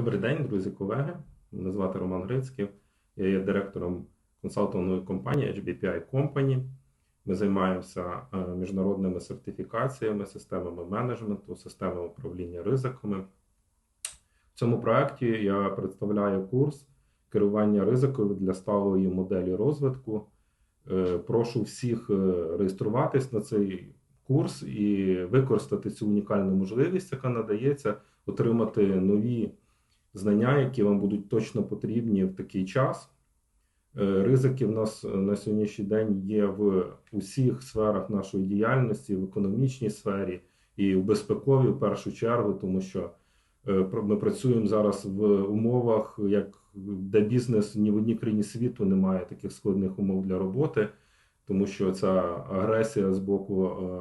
Добрий день, друзі, колеги. Мене звати Роман Грицький. Я є директором консалтингової компанії HBPI Company. Ми займаємося е, міжнародними сертифікаціями, системами менеджменту, системами управління ризиками. В цьому проєкті я представляю курс керування ризикою для сталої моделі розвитку. Е, Прошу всіх е, реєструватись на цей курс і використати цю унікальну можливість, яка надається, отримати нові знання, які вам будуть точно потрібні в такий час. Е, Ризики в нас на сьогоднішній день є в усіх сферах нашої діяльності, в економічній сфері і в безпековій в першу чергу, тому що е, ми працюємо зараз в умовах, як де бізнес ні в одній країні світу немає таких складних умов для роботи, тому що ця агресія з боку е,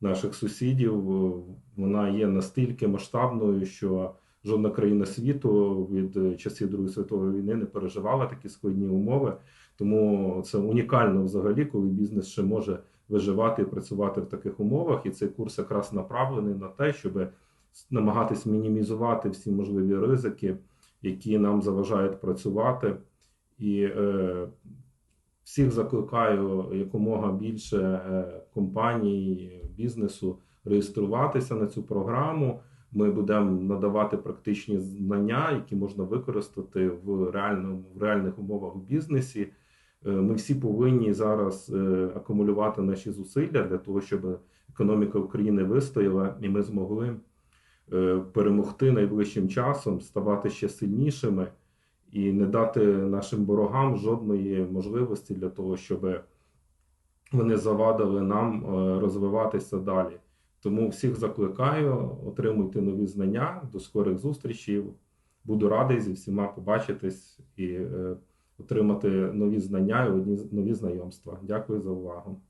наших сусідів е, вона є настільки масштабною, що жодна країна світу від е, часів Другої світової війни не переживала такі складні умови. Тому це унікально взагалі, коли бізнес ще може виживати і працювати в таких умовах. І цей курс якраз направлений на те, щоб намагатись мінімізувати всі можливі ризики, які нам заважають працювати. І е, всіх закликаю якомога більше е, компаній, бізнесу реєструватися на цю програму. Ми будемо надавати практичні знання, які можна використати в реальному в реальних умовах в бізнесі. Е, Ми всі повинні зараз е, акумулювати наші зусилля для того, щоб економіка України вистояла, і ми змогли е, перемогти найближчим часом, ставати ще сильнішими і не дати нашим ворогам жодної можливості для того, щоб вони завадили нам розвиватися далі. Тому всіх закликаю, отримуйте нові знання. До скорих зустрічей. Буду радий зі всіма побачитись і е, отримати нові знання і нові знайомства. Дякую за увагу.